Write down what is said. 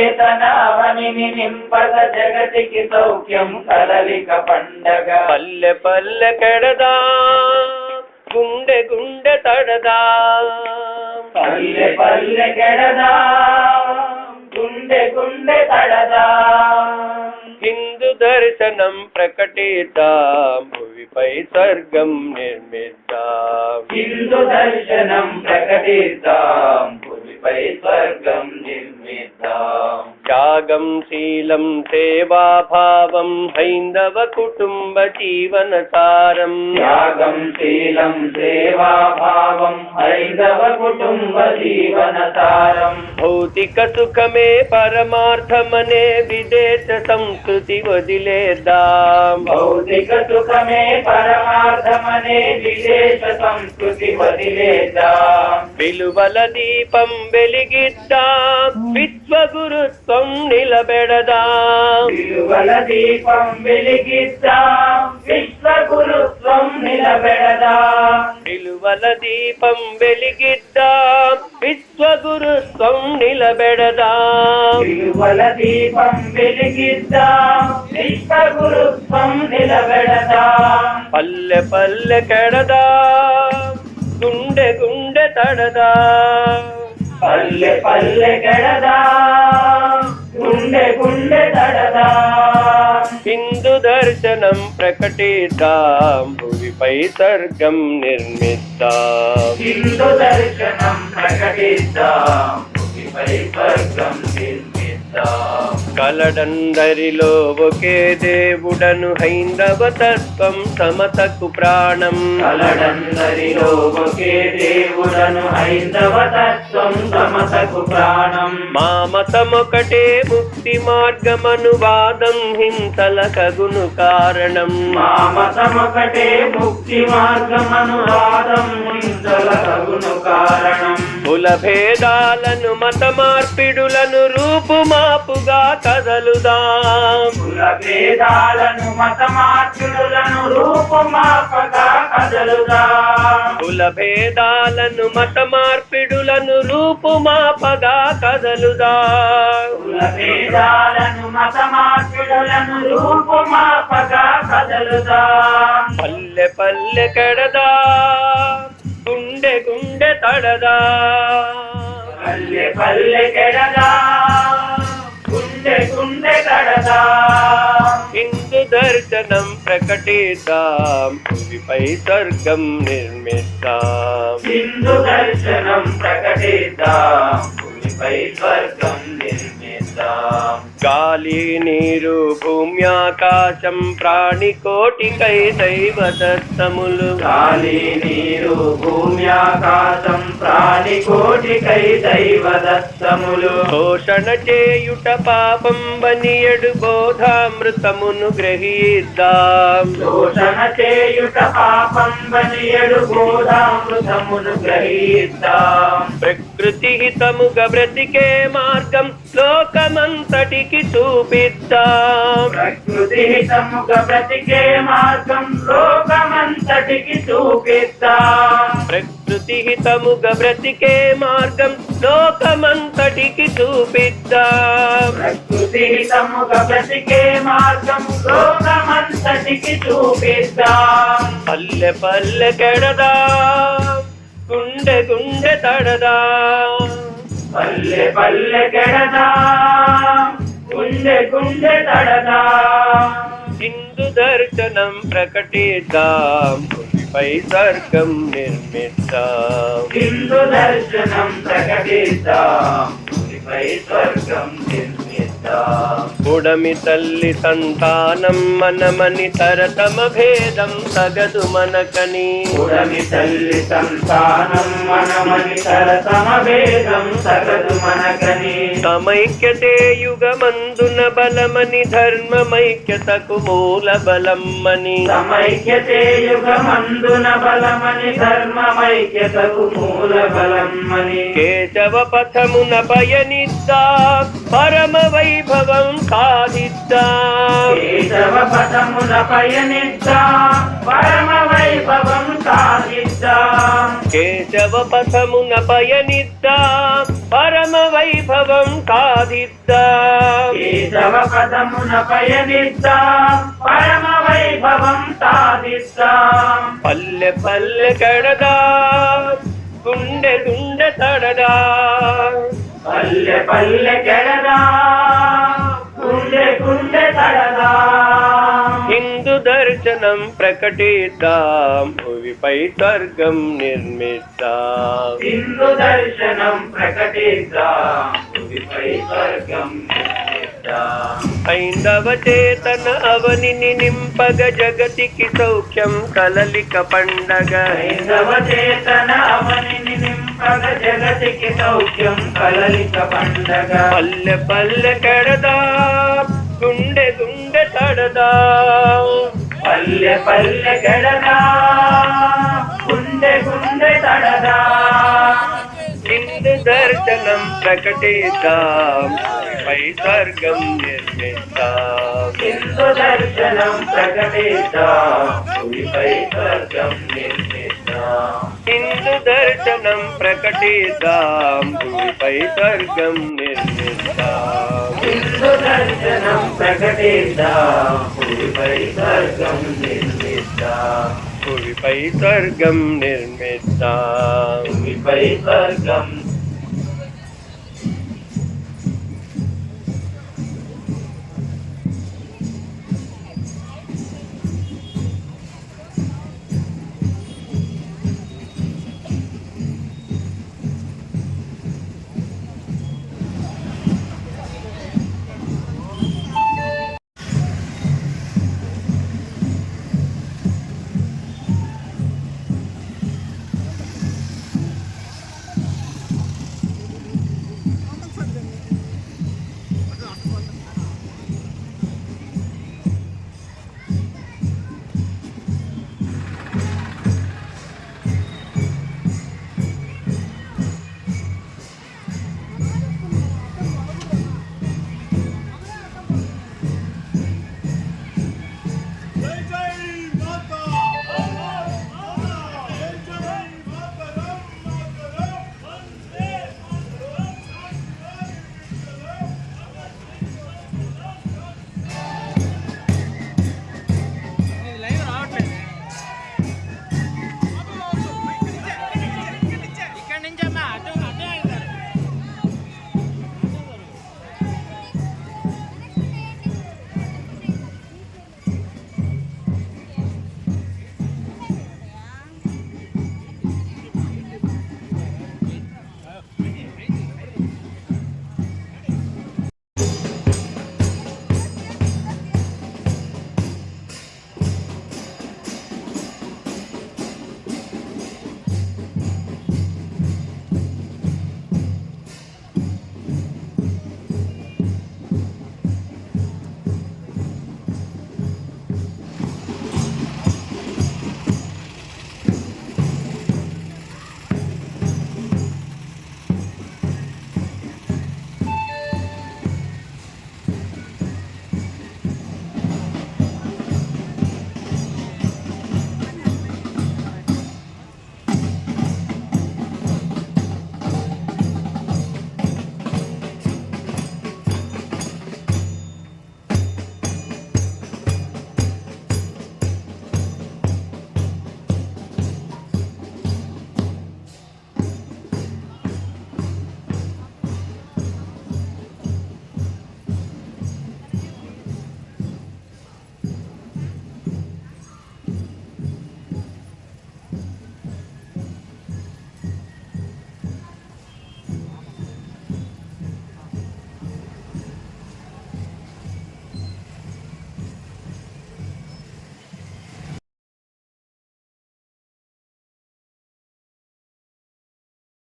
చేతనావనిని నింపగ జగతికి సౌఖ్యం కలలిక పండగ పల్లె పల్లె కడదా గుండె గుండె తడదా పల్లె పల్లె కడదా గుండె గుండె తడదా హిందూ దర్శనం ప్రకటిద్దాం భువిపై స్వర్గం నిర్మిద్దాం హిందూ దర్శనం ప్రకటిద్దాం वै स्वर्गं निर्मिता త్యాగం శీలం సేవాభావం హైందవ కుటుంబ జీవన సారం త్యాగం శీలం సేవాభావం హైందవ కుటుంబ జీవన సారం భౌతిక సుఖమే పరమార్థమనే విదేశ సంస్కృతి వదిలేద్దాం భౌతిక సుఖమే దీపం నిలబెడదాం. విలువల దీపం వెలిగిద్దాం. విశ్వగురుత్వం నిలబెడదాం. విలువల దీపం వెలిగిద్దాం. విశ్వగురుత్వం నిలబెడదాం. విలువల దీపం వెలిగిద్దాం. విశ్వగురుత్వం నిలబెడదాం. పల్లె పల్లె కెడదా. గుండె గుండె తడదా. పల్లె పల్లె గడదా గుండె గుండె తడదా హిందూ దర్శనం ప్రకటిద్దాం భూమిపై స్వర్గం నిర్మిద్దాం. హిందూ దర్శనం ప్రకటిద్దాం భూమిపై స్వర్గం నిర్మిద్దాం. కలడందరిలో ఒకే దేవుడను హైందవ తత్వం సమతకు ప్రాణం. కలడందరిలో ఒకే దేవుడను హైందవ తత్వం సమతకు ప్రాణం. మా మతమొకటే ముక్తి మార్గమనువాదం హింసల కగును కారణం. మా మతమొకటే ముక్తి మార్గమనువాదం హింసల తగును కారణం. కుల భేదాలను మత మార్పిడులను రూపుమాపుగా కదలుదాం. కుల భేదాలను మత మార్పులను రూపుమాపగా కదలుదా. కుల భేదాలను మత మార్పిడులను రూపుమాపగా కదలుదాం. కుల భేదాలను మత మార్పులను రూపుమాపగా కదలుదా. పల్లె పల్లె కడదా గుండె గుండె తడదా. పల్లె పల్లె కెడదా. గుండె గుండె కడదా హిందూ దర్శనం ప్రకటిద్దాం భూమిపై స్వర్గం నిర్మిద్దాం. హిందూ దర్శనం ప్రకటిద్దాం భూమిపై స్వర్గం నిర్మి గాలి నీరు భూమి ఆకాశం ప్రాణికోటికై దైవ దత్తములు. గాలి నీరు భూమి ఆకాశం ప్రాణి కోటికై దైవ దత్తములు. పోషణ చేయుట పాపం బనియడు బోధామృతమును గ్రహీద్దాం. దూషణ చేయుట పాపం బలియడు బోధామృతమును గ్రహీద్దాం. ప్రకృతి హితముగా బ్రతికే మార్గం లోకమంతటికి చూపిద్దాం ప్రకృతి హితముగా బ్రతికే మార్గం లోకమంతటికి చూపిద్దాం ప్రకృతి హితముగా బ్రతికే మార్గం లోకమంతటికి చూపిద్దాం ప్రకృతి హితముగా బ్రతికే మార్గం లోకమంతటికి చూపిద్దాం పల్లె పల్లె కెడదా గుండె గుండె తడదా. పల్లె పల్లె కెడదా. గుండె గుండె తడదా. హిందూ దర్శనం ప్రకటిద్దాం భూమిపై స్వర్గం నిర్మిద్దాం. హిందూ దర్శనం ప్రకటిద్దాం భూమిపై స్వర్గం నిర్మిద్దాం. ఉడమి తల్లి సంతానం మనమని తరతమ భేదం తగదు మనకని. ఉడమి తల్లి సంతానం మనమని తరతమ భేదం సగదు మనకని. సమైక్యతే యుగమందున బలమని ధర్మమైక్యతకు మూల బలమ్మని. సమైక్యతే యుగమందున బలమని ధర్మమైక్యతకు మూల బలమని కేశవ పథమున పయనిద్దా. పరమ వైభవం సాధిద్దా పదమున పయనిద్దాం. పరమ వైభవం సాధిద్దాం కేశవ పథమున పయనిద్దా. పరమ వైభవం సాధిద్దాం కేశవ పదమున పయనిద్దాం. పరమ వైభవం సాధిద్దాం పల్లె పల్లె కడదా గుండె గుండె తడదా. పల్లె పల్లె గుండె గుండె తడదా. హిందూ దర్శనం ప్రకటిద్దాం స్వర్గం నిర్మిద్దాం. హిందూ దర్శనం ప్రకటిద్దాం భూమిపై స్వర్గం. ఐందవ చేతన అవనిని నింపగ జగతికి సౌఖ్యం కలలిక పండగ. హైందవ చేతన అవనిని నింపగ జగతికి సౌఖ్యం కలలిక పండగ పల్లె పల్లె కడదా గుండె గుండె తడదా. పల్లె పల్లె గడదా గుండె గుండె తడదా. హిందూ దర్శనం ప్రకటిద్దాం పై స్వర్గం నిర్మిద్దాం. హిందూ దర్శనం ప్రకటిద్దాం భూమిపై స్వర్గం నిర్మిద్దాం. హిందూ దర్శనం ప్రకటిద్దాం స్వర్గం నిర్మిద్దాం. హిందూ దర్శనం ప్రకటిద్దాం భూమిపై స్వర్గం నిర్మిద్దాం. భూమిపై స్వర్గం నిర్మిద్దాం. భూమిపై స్వర్గం